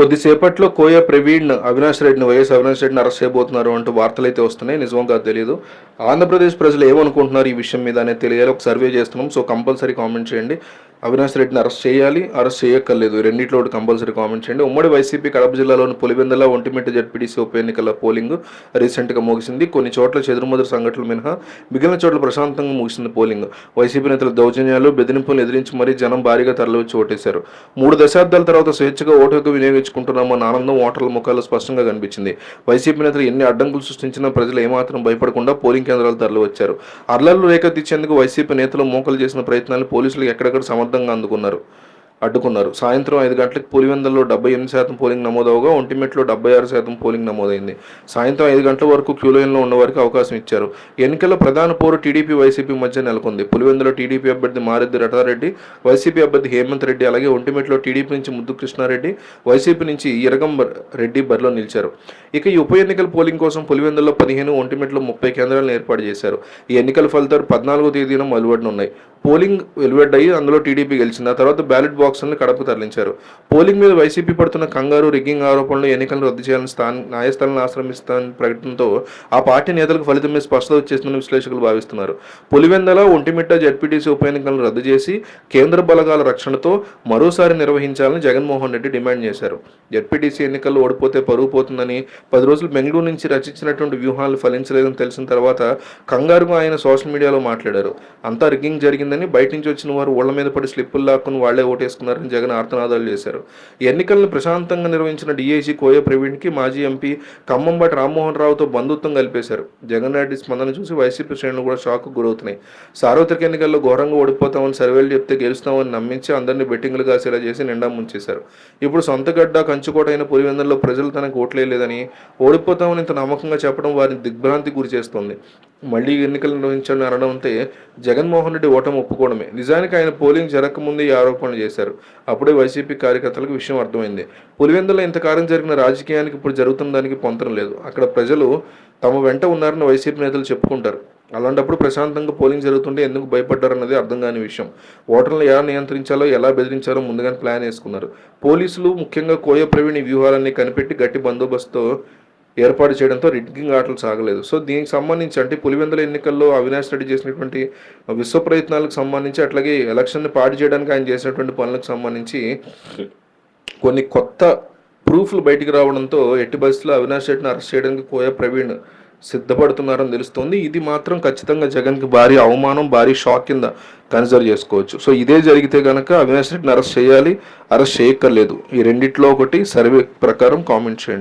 కొద్దిసేపట్లో కోయ ప్రవీణ్ అవినాష్ రెడ్డిని వైఎస్ అవినాష్ రెడ్డిని అరెస్ట్ చేయబోతున్నారు అంటూ వార్తలు అయితే వస్తున్నాయి. నిజమో కాదు తెలియదు ఆంధ్రప్రదేశ్ ప్రజలు ఏమనుకుంటున్నారు ఈ విషయం మీద అనేది తెలియాలి. ఒక సర్వే చేస్తున్నాం. సో కంపల్సరీ కామెంట్ చేయండి. అవినాష్ రెడ్డిని అరెస్ట్ చేయాలి అరెస్ట్ చేయక్కర్లేదు. రెండింటిలో కంపల్సరీ కామెంట్ చేయండి. ఉమ్మడి వైసీపీ కడప జిల్లాలోని పులివెందల ఒంటిమిట్ట జడ్పీటీసీ ఉప ఎన్నికల పోలింగ్ రీసెంట్గా ముగిసింది. కొన్ని చోట్ల చెదురుమదురు సంఘటనలు మినహా మిగిలిన చోట్ల ప్రశాంతంగా ముగిసింది పోలింగ్. వైసీపీ నేతల దౌర్జన్యాలు బెదిరింపులు ఎదిరించి మరీ జనం భారీగా తరలివచ్చి ఓటేశారు. మూడు దశాబ్దాల తర్వాత స్వేచ్ఛగా ఓటు హక్కు వినియోగించుకుంటున్నామన్న ఆనందం ఓటర్ల ముఖాల్లో స్పష్టంగా కనిపించింది. వైసీపీ నేతలు ఎన్ని అడ్డంకులు సృష్టించినా ప్రజలు ఏమాత్రం భయపడకుండా పోలింగ్ కేంద్రాలు తరలి వచ్చారు రేఖ తెచ్చేందుకు వైసీపీ నేతలు మోకలు చేసిన ప్రయత్నాలు పోలీసులు ఎక్కడెక్కడ సమర్థంగా అందుకున్నారు అడ్డుకున్నారు. సాయంత్రం ఐదు గంటలకు పులివెందుల్లో డెబ్బై ఎనిమిది శాతం పోలింగ్ నమోదవగా ఒంటిమెట్లో డెబ్బై ఆరు శాతం పోలింగ్ నమోదైంది. సాయంత్రం ఐదు గంటల వరకు క్యూ లైన్లో ఉన్న వారికి అవకాశం ఇచ్చారు. ఎన్నికల్లో ప్రధాన పోరు టీడీపీ వైసీపీ మధ్య నెలకొంది. పులివెందులో టీడీపీ అభ్యర్థి మారెద్ది రటారెడ్డి వైసీపీ అభ్యర్థి హేమంత్ రెడ్డి అలాగే ఒంటిమెట్లో టీడీపీ నుంచి ముద్దు కృష్ణారెడ్డి వైసీపీ నుంచి ఇరగం రెడ్డి బరిలో నిలిచారు. ఇక ఈ ఉప ఎన్నికల పోలింగ్ కోసం పులివెందుల్లో పదిహేను ఒంటిమెట్లో ముప్పై కేంద్రాలను ఏర్పాటు చేశారు. ఈ ఎన్నికల ఫలితాలు పద్నాలుగో తేదీన మలువడనున్నాయి. పోలింగ్ వెలువడ్డాయి అందులో టీడీపీ గెలిచింది. ఆ తర్వాత బ్యాలెట్ బాక్సులను కడప తరలించారు. పోలింగ్ మీద వైసీపీ పడుతున్న కంగారు రిగ్గింగ్ ఆరోపణలు ఎన్నికలను రద్దు చేయాలని స్థాన న్యాయస్థానాలను ఆశ్రమిస్తానని ప్రకటనతో ఆ పార్టీ నేతలకు ఫలితం మీద స్పష్టత వచ్చేసిందని విశ్లేషకులు భావిస్తున్నారు. పులివెందల ఒంటిమిట్ట జడ్పీటీసీ ఉప ఎన్నికలను రద్దు చేసి కేంద్ర బలగాల రక్షణతో మరోసారి నిర్వహించాలని జగన్మోహన్ రెడ్డి డిమాండ్ చేశారు. జడ్పీటీసీ ఎన్నికల్లో ఓడిపోతే పరువు పోతుందని పది రోజులు బెంగళూరు నుంచి రచించినటువంటి వ్యూహాలు ఫలించలేదని తెలిసిన తర్వాత కంగారుగా ఆయన సోషల్ మీడియాలో మాట్లాడారు. అంతా రిగ్గింగ్ జరిగిందని బయట నుంచి వచ్చిన వారు ఓళ్ళ మీద పడి స్లిప్పులు లాక్కుని వాళ్ళే ఓటేసుకున్నారని జగన్ ఆర్తనాదాలు చేశారు. ఎన్నికలను ప్రశాంతంగా నిర్వహించిన డీఐజీ కోయ ప్రవీణ్కి మాజీ ఎంపీ ఖమ్మంబాటి రామ్మోహన్ రావుతో బంధుత్వం కలిపేశారు. జగన్ రెడ్డి స్పందన చూసి వైసీపీ శ్రేణులు కూడా షాక్ గురవుతున్నాయి. సార్వత్రిక ఎన్నికల్లో ఘోరంగా ఓడిపోతామని సర్వేలు చెప్తే గెలుస్తామని నమ్మించి అందరినీ బెట్టింగ్లు కాసేలా చేసి నిండా ముంచేశారు. ఇప్పుడు సొంత గడ్డ కంచుకోట అయిన పులివెందుల్లో ప్రజలు తనకు ఓట్లేదని ఓడిపోతామని ఇంత నమ్మకంగా చెప్పడం వారిని దిగ్భ్రాంతి గురి చేస్తోంది మళ్ళీ ఎన్నికలు నిర్వహించాలని అనడంతో జగన్మోహన్ రెడ్డి ఓటమి ఒప్పుకోవడమే. నిజానికి ఆయన పోలింగ్ జరగకముందే ఈ ఆరోపణలు చేశారు. అప్పుడే వైసీపీ కార్యకర్తలకు విషయం అర్థమైంది. పులివెందులో ఇంతకాలం జరిగిన రాజకీయానికి ఇప్పుడు జరుగుతున్న దానికి పొంతన లేదు. అక్కడ ప్రజలు తమ వెంట ఉన్నారని వైసీపీ నేతలు చెప్పుకుంటారు. అలాంటప్పుడు ప్రశాంతంగా పోలింగ్ జరుగుతుంటే ఎందుకు భయపడ్డారన్నది అర్థం కాని విషయం. ఓటర్లను ఎలా నియంత్రించాలో ఎలా బెదిరించాలో ముందుగానే ప్లాన్ వేసుకున్నారు. పోలీసులు ముఖ్యంగా కోయ ప్రవీణ్ వ్యూహాలన్నీ కనిపెట్టి గట్టి బందోబస్తుతో ఏర్పాటు చేయడంతో రిగ్గింగ్ ఆటలు సాగలేదు. సో దీనికి సంబంధించి అంటే పులివెందుల ఎన్నికల్లో అవినాష్ రెడ్డి చేసినటువంటి విశ్వ ప్రయత్నాలకు సంబంధించి అట్లాగే ఎలక్షన్ని పాడు చేయడానికి ఆయన చేసినటువంటి పనులకు సంబంధించి కొన్ని కొత్త ప్రూఫ్లు బయటికి రావడంతో ఎట్టి పరిస్థితుల్లో అవినాష్ రెడ్డిని అరెస్ట్ చేయడానికి కోయ ప్రవీణ్ సిద్ధపడుతున్నారని తెలుస్తోంది. ఇది మాత్రం ఖచ్చితంగా జగన్కి భారీ అవమానం భారీ షాక్ కింద కన్సిడర్ చేసుకోవచ్చు. సో ఇదే జరిగితే కనుక అవినాష్ రెడ్డిని అరెస్ట్ చేయాలి అరెస్ట్ చేయక్కర్లేదు. ఈ రెండిట్లో ఒకటి సర్వే ప్రకారం కామెంట్ చేయండి.